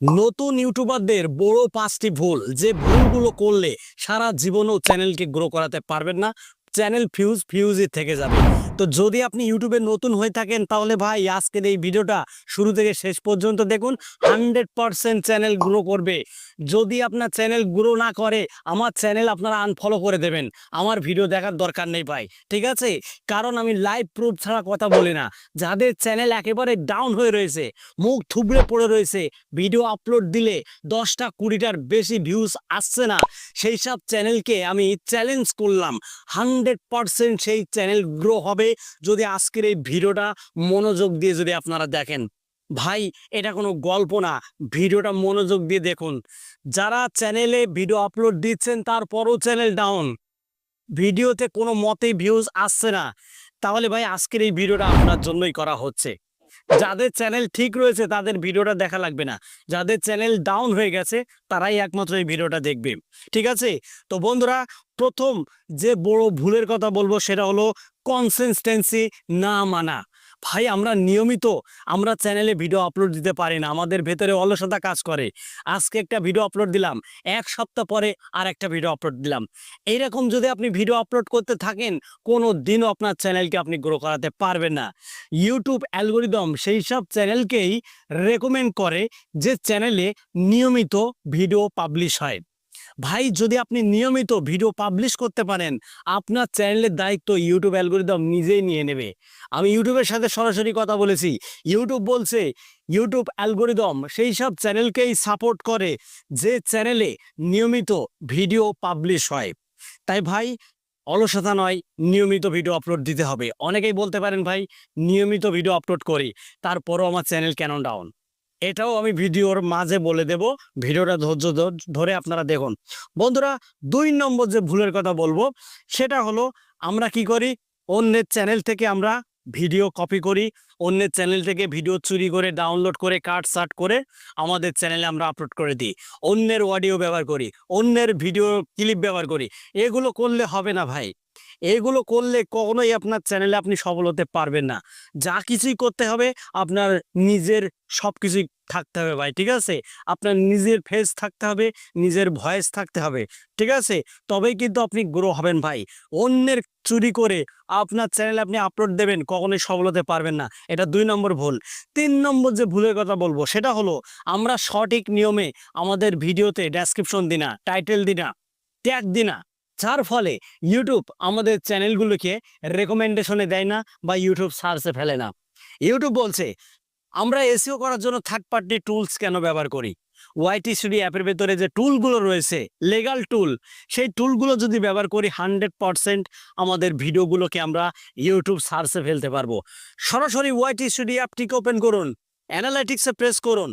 নতুন ইউটিউবারদের বড় পাঁচটি ভুল যে ভুলগুলো করলে সারা জীবনও চ্যানেলকে গ্রো করাতে পারবেন না। চ্যানেল ফিউজ ফিউজই থেকে যাবে। তো যদি আপনি ইউটিউবে নতুন হয়ে থাকেন, তাহলে ভাই আজকের এই ভিডিওটা শুরু থেকে শেষ পর্যন্ত দেখুন। হান্ড্রেড পারসেন্ট চ্যানেল গ্রো করবে। যদি আপনার চ্যানেল গ্রো না করে, আমার চ্যানেল আপনারা আনফলো করে দেবেন। আমার ভিডিও দেখার দরকার নেই ভাই, ঠিক আছে? কারণ আমি লাইভ প্রুফ ছাড়া কথা বলি না। যাদের চ্যানেল একেবারে ডাউন হয়ে রয়েছে, মুখ থুবড়ে পড়ে রয়েছে ভিডিও আপলোড দিলে দশটা কুড়িটার বেশি ভিউজ আসছে না। সেই সব চ্যানেলকে আমি চ্যালেঞ্জ করলাম। হান্ড্রেড সেই চ্যানেল গ্রো হবে। যদি আজকের এই ভিডিওটা মনোযোগ দিয়ে যদি আপনারা দেখেন, ভাই, এটা কোনো গল্প না। ভিডিওটা মনোযোগ দিয়ে দেখুন। যারা চ্যানেলে ভিডিও আপলোড দিচ্ছেন, তারপরও চ্যানেল ডাউন ভিডিওতে কোনো মতে ভিউজ আসছে না। তাহলে ভাই, আজকের এই ভিডিওটা আপনার জন্যই করা হচ্ছে। যাদের চ্যানেল ঠিক রয়েছে, তাদের ভিডিওটা দেখা লাগবে না। যাদের চ্যানেল ডাউন হয়ে গেছে, তারাই একমাত্র এই ভিডিওটা দেখবে। ঠিক আছে? তো বন্ধুরা, প্রথম যে বড় ভুলের কথা বলব, সেটা হলো কনসিস্টেন্সি না মানা। ভাই, আমরা নিয়মিত, আমরা চ্যানেলে ভিডিও আপলোড দিতে পারি না, আমাদের ভেতরে অলসতা কাজ করে। আজকে একটা ভিডিও আপলোড দিলাম, এক সপ্তাহ পরে আর একটা ভিডিও আপলোড দিলাম। এইরকম যদি আপনি ভিডিও আপলোড করতে থাকেন কোনো দিনও আপনার চ্যানেলকে আপনি গ্রো করাতে পারবেন না। ইউটিউব অ্যালগোরিদম সেই সব চ্যানেলকেই রেকমেন্ড করে, যে চ্যানেলে নিয়মিত ভিডিও পাবলিশ হয়। ভাই, যদি আপনি নিয়মিত ভিডিও পাবলিশ করতে পারেন, আপনার চ্যানেলের দায়িত্ব ইউটিউব অ্যালগোরিদম নিজেই নিয়ে নেবে। আমি ইউটিউবের সাথে সরাসরি কথা বলেছি। ইউটিউব বলছে ইউটিউব অ্যালগোরিদম সেই সব চ্যানেলকেই সাপোর্ট করে যে চ্যানেলে নিয়মিত ভিডিও পাবলিশ হয়। তাই ভাই, অলসতা নয়, নিয়মিত ভিডিও আপলোড দিতে হবে। অনেকেই বলতে পারেন ভাই, নিয়মিত ভিডিও আপলোড করি, তারপরও আমার চ্যানেল কেন ডাউন এটাও আমি ভিডিওর মাঝে বলে দেব। ভিডিওটা ধৈর্য ধরে আপনারা দেখুন। বন্ধুরা, দুই নম্বর যে ভুলের কথা বলব, সেটা হলো আমরা কি করি? অন্যের চ্যানেল থেকে আমরা ভিডিও কপি করি। অন্যের চ্যানেল থেকে ভিডিও চুরি করে, ডাউনলোড করে, কাট, সাট করে আমাদের চ্যানেলে আমরা আপলোড করে দিই। অন্যের অডিও ব্যবহার করি, অন্যের ভিডিও ক্লিপ ব্যবহার করি। এগুলো করলে হবে না ভাই। এগুলো করলে কখনোই আপনার চ্যানেলে আপনি সফল হতে পারবেন না। যা কিছুই করতে হবে, আপনার নিজের সব কিছুই থাকতে হবে ভাই, ঠিক আছে? আপনার নিজের ফেস থাকতে হবে, নিজের ভয়েস থাকতে হবে, ঠিক আছে? তবেই কিন্তু আপনি গ্রো হবেন ভাই। অন্যের চুরি করে আপনার চ্যানেলে আপনি আপলোড দেবেন, কখনোই সফল হতে পারবেন না। এটা দুই নম্বর ভুল। তিন নম্বর যে ভুলের কথা বলব, সেটা হলো, আমরা সঠিক নিয়মে আমাদের ভিডিওতে ডেসক্রিপশন দিনা টাইটেল দিনা ট্যাগ দিনা যার ফলে ইউটিউব আমাদের চ্যানেলগুলোকে রেকমেন্ডেশনে দেয় না বা ইউটিউব সার্চে ফেলে না। ইউটিউব বলছে, আমরা এসিও করার জন্য থার্ড পার্টি টুলস কেন ব্যবহার করি? ওয়াইটি স্টুডি অ্যাপের ভেতরে যে টুলগুলো রয়েছে লিগাল টুল সেই টুলগুলো যদি ব্যবহার করি হান্ড্রেড পারসেন্ট আমাদের ভিডিওগুলোকে আমরা ইউটিউব সার্চে ফেলতে পারব। সরাসরি ওয়াইটি স্টুডি অ্যাপটিকে ওপেন করুন অ্যানালাইটিক্সে প্রেস করুন।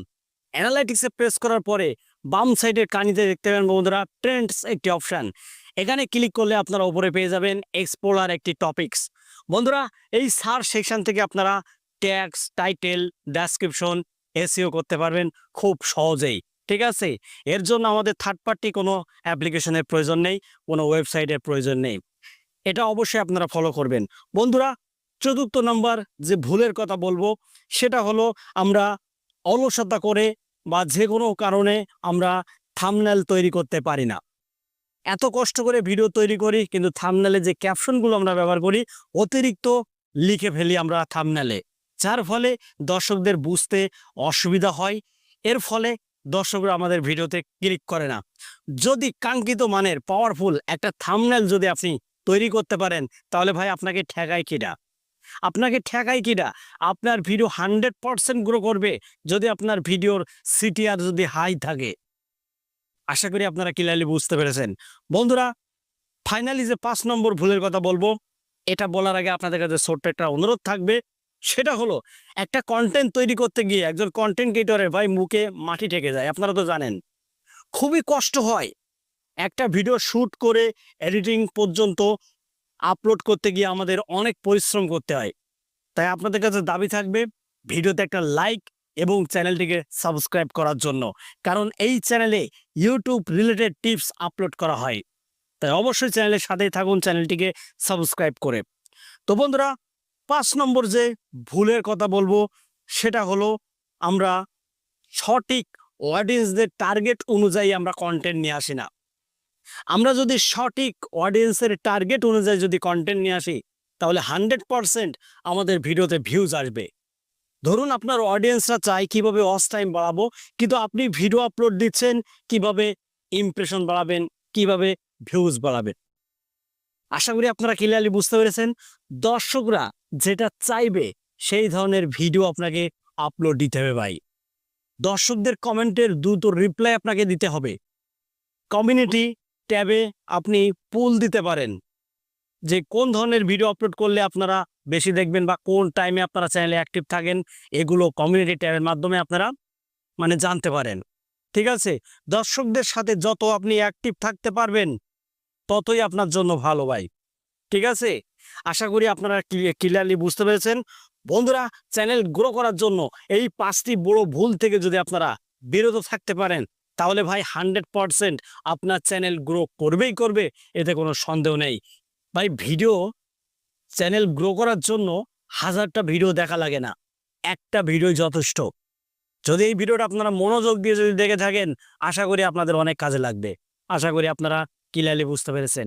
অ্যানালাইটিক্সে প্রেস করার পরে বাম সাইডের কানিতে দেখতে পাবেন বন্ধুরা ট্রেন্ডস একটি অপশান এখানে ক্লিক করলে আপনারা উপরে পেয়ে যাবেন এক্সপ্লোরার একটি টপিকস বন্ধুরা, এই সার সেকশন থেকে আপনারা ট্যাক্স টাইটেল ডেসক্রিপশন এসিও করতে পারবেন খুব সহজেই, ঠিক আছে? এর জন্য আমাদের থার্ড পার্টি কোনো অ্যাপ্লিকেশনের প্রয়োজন নেই, কোনো ওয়েবসাইটের প্রয়োজন নেই। এটা অবশ্যই আপনারা ফলো করবেন। বন্ধুরা, চতুর্থ নম্বর যে ভুলের কথা বলব, সেটা হলো আমরা অলসতা করে বা যে কোনো কারণে আমরা থামনেল তৈরি করতে পারি না। এত কষ্ট করে ভিডিও তৈরি করি, কিন্তু থামনেলে যে ক্যাপশনগুলো আমরা ব্যবহার করি, অতিরিক্ত লিখে ফেলি আমরা থামনেলে যার ফলে দর্শকদের বুঝতে অসুবিধা হয়, এর ফলে দর্শকরা আমাদের ভিডিওতে ক্লিক করে না। যদি কাঙ্ক্ষিত মানের পাওয়ারফুল একটা থামনেল যদি আপনি তৈরি করতে পারেন, তাহলে ভাই আপনাকে ঠেকায় কিনা আপনাকে ঠেকায় কিনা আপনার ভিডিও হান্ড্রেড পারসেন্ট গ্রো করবে, যদি আপনার ভিডিওর সিটিআর যদি হাই থাকে। আশা করি আপনারা ক্লিয়ারলি বুঝতে পেরেছেন। বন্ধুরা ফাইনালি যে পাঁচ নম্বর ভুলের কথা বলব, এটা বলার আগে আপনাদের কাছে ছোট্ট একটা অনুরোধ থাকবে। সেটা হলো, একটা কন্টেন্ট তৈরি করতে গিয়ে একজন কন্টেন্ট ক্রিয়েটরের ভাই মুখে মাটি ঠেকে যায়, আপনারা তো জানেন। খুবই কষ্ট হয় একটা ভিডিও শ্যুট করে এডিটিং পর্যন্ত আপলোড করতে গিয়ে আমাদের অনেক পরিশ্রম করতে হয়। তাই আপনাদের কাছে দাবি থাকবে ভিডিওতে একটা লাইক এবং চ্যানেলটিকে সাবস্ক্রাইব করার জন্য। কারণ এই চ্যানেলে ইউটিউব রিলেটেড টিপস আপলোড করা হয়। তাই অবশ্যই চ্যানেলের সাথেই থাকুন, চ্যানেলটিকে সাবস্ক্রাইব করে। তো বন্ধুরা, পাঁচ নম্বর যে ভুলের কথা বলব, সেটা হলো আমরা সঠিক অডিয়েন্সদের টার্গেট অনুযায়ী আমরা কন্টেন্ট নিয়ে আসি না। আমরা যদি সঠিক অডিয়েন্সের টার্গেট অনুযায়ী যদি কন্টেন্ট নিয়ে আসি, তাহলে হান্ড্রেড পারসেন্ট আমাদের ভিডিওতে ভিউজ আসবে। ধরুন আপনার অডিয়েন্সরা চায় কীভাবে অস টাইম বাড়াবো, কিন্তু আপনি ভিডিও আপলোড দিচ্ছেন, কীভাবে ইমপ্রেশন বাড়াবেন, কীভাবে ভিউজ বাড়াবেন। আশা করি আপনারা ক্লিয়ারলি বুঝতে পেরেছেন। দর্শকরা যেটা চাইবে, সেই ধরনের ভিডিও আপনাকে আপলোড দিতে হবে ভাই। দর্শকদের কমেন্টের দ্রুত রিপ্লাই আপনাকে দিতে হবে। কমিউনিটি ট্যাবে আপনি পুল দিতে পারেন। যে কোন ধরনের ভিডিও আপলোড করলে আপনারা বেশি দেখবেন বা কোন টাইমে আপনারা চ্যানেলে অ্যাক্টিভ থাকেন, এগুলো কমিউনিটি ট্যাবের মাধ্যমে আপনারা মানে জানতে পারেন। ঠিক আছে? দর্শকদের সাথে যত আপনি অ্যাক্টিভ থাকতে পারবেন, ততই আপনার জন্য ভালো ভাই। ঠিক আছে? আশা করি আপনারা ক্লিয়ারলি বুঝতে পেরেছেন। বন্ধুরা চ্যানেল গ্রো করার জন্য এই পাঁচটি বড় ভুল থেকে যদি আপনারা বিরত থাকতে পারেন, তাহলে ভাই হান্ড্রেড পারসেন্ট আপনার চ্যানেল গ্রো করবেই করবে, এতে কোনো সন্দেহ নেই। ভাই ভিডিও চ্যানেল গ্রো করার জন্য হাজারটা ভিডিও দেখা লাগে না। একটা ভিডিও যথেষ্ট। যদি এই ভিডিওটা আপনারা মনোযোগ দিয়ে যদি দেখে থাকেন, আশা করি আপনাদের অনেক কাজে লাগবে। আশা করি আপনারা ক্লিয়ারলি বুঝতে পেরেছেন।